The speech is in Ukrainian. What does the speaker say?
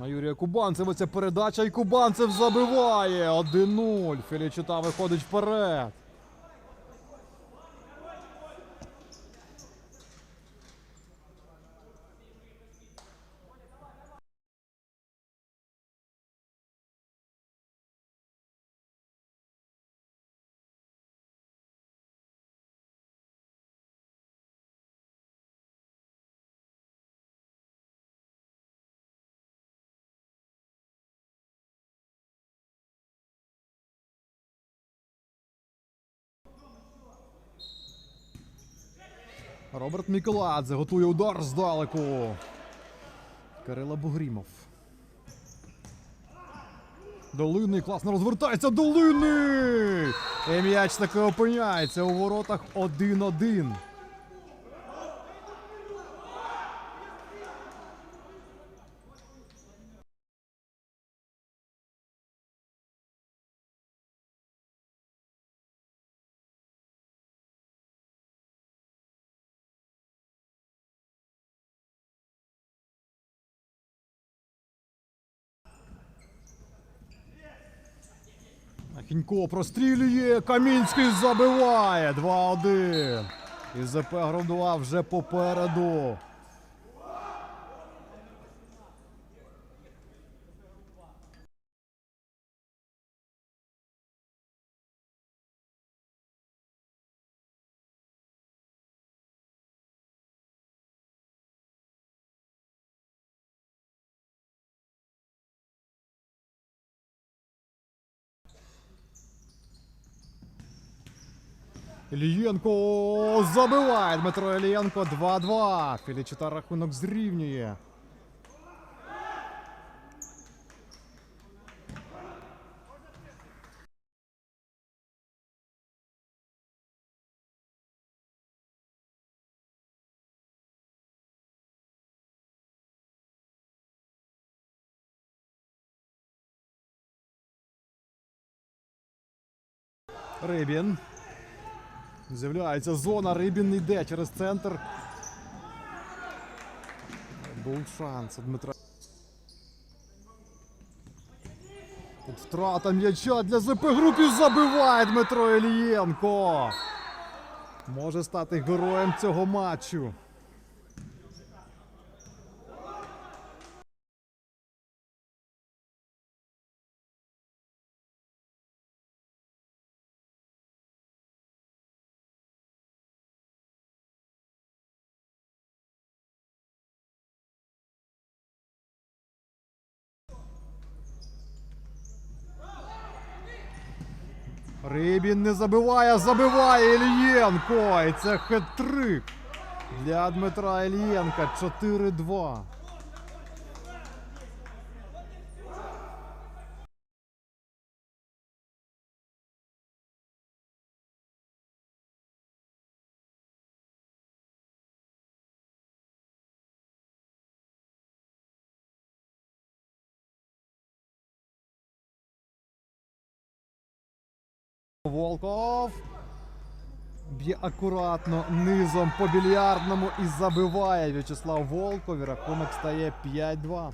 На Юрія Кубанцева ця передача і Кубанцев забиває. 1-0. Філічита виходить вперед. Роберт Міколадзе готує удар здалеку. Кирила Бугрімов. Долинний класно розвертається. Долинний! І м'яч таки опиняється у воротах 1-1. Ахінько прострілює. Камінський забиває. 2-1. І ЗП Гром-2 вже попереду. Ілієнко забиває Дмитро Ілієнко 2-2. Філічита рахунок зрівнює. Рибін. З'являється зона, Рибін йде через центр. Був шанс Дмитра. Тут втрата м'яча для ЗП групі забиває Дмитро Ілієнко. Може стати героєм цього матчу. Рибін не забиває, забиває Ільєнко. І це хет-трик для Дмитра Ільєнка. 4-2. Волков. Б'є акуратно низом по більярдному і забиває В'ячеслав Волков. І рахунок стає 5-2.